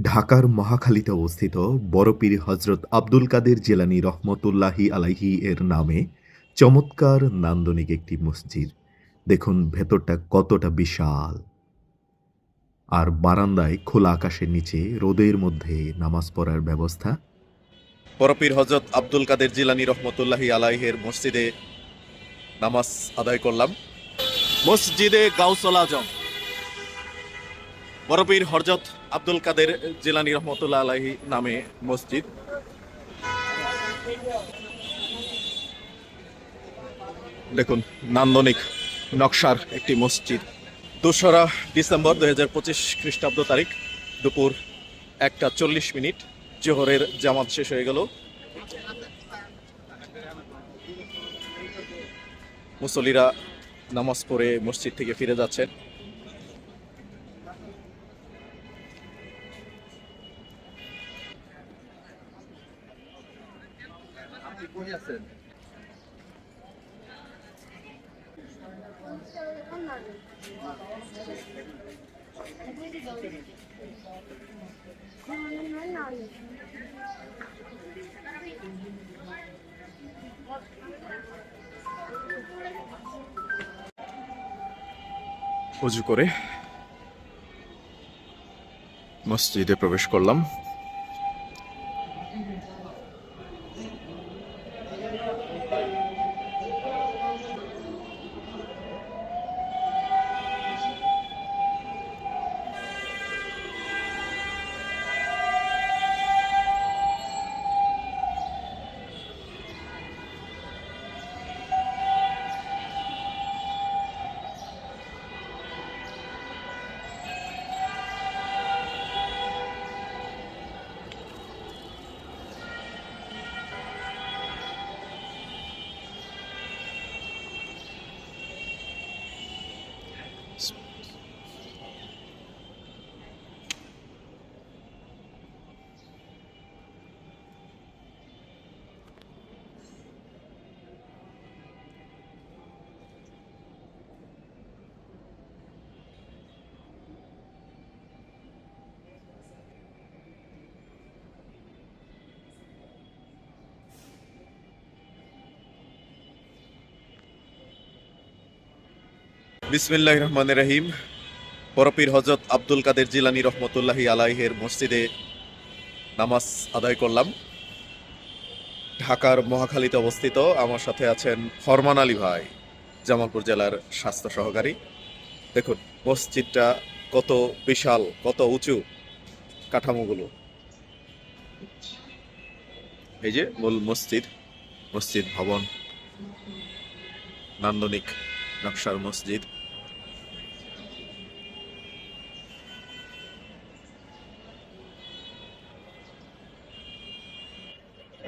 ঢাকার মহাখালীতে অবস্থিত বড়পীর হজরত আব্দুল কাদের জেলানী রহমতুল্লাহি আলাইহি এর নামে চমৎকার নান্দনিক একটি মসজিদ। দেখুন ভেতরটা কতটা বিশাল। আর বারান্দায় খোলা আকাশের নিচে রোদের মধ্যে নামাজ পড়ার ব্যবস্থা। বড়পীর হজরত আব্দুল কাদের জিলানী রহমতুল্লাহি আলাইহের মসজিদে নামাজ আদায় করলাম। মসজিদে গাউসল আজম বড়পীর হরজত আব্দুল কাদের জিলানী রহমতুল্লাহ আলাইহি নামে মসজিদ। দেখুন, নান্দনিক নকশার একটি মসজিদ। দোসরা ডিসেম্বর দুই হাজার পঁচিশ খ্রিস্টাব্দ তারিখ, দুপুর একটা চল্লিশ মিনিট, জোহরের জামাত শেষ হয়ে গেল। মুসল্লিরা নামাজ পড়ে মসজিদ থেকে ফিরে যাচ্ছেন। উজু করে মসজিদে প্রবেশ করলাম। বিসমিল্লাহ রহমান রহিম। বরপীর হজরত আব্দুল কাদের জিলানী রহমতুল্লাহি আলাইহের মসজিদে নামাজ আদায় করলাম। ঢাকার মহাখালীতে অবস্থিত আমার সাথে আছেন ফরমান আলী ভাই, জামালপুর জেলার স্বাস্থ্য সহকারী। দেখুন, মসজিদটা কত বিশাল, কত উঁচু কাঠামোগুলো। এই যে মূল মসজিদ মসজিদ ভবন। নান্দনিক নকশার মসজিদ।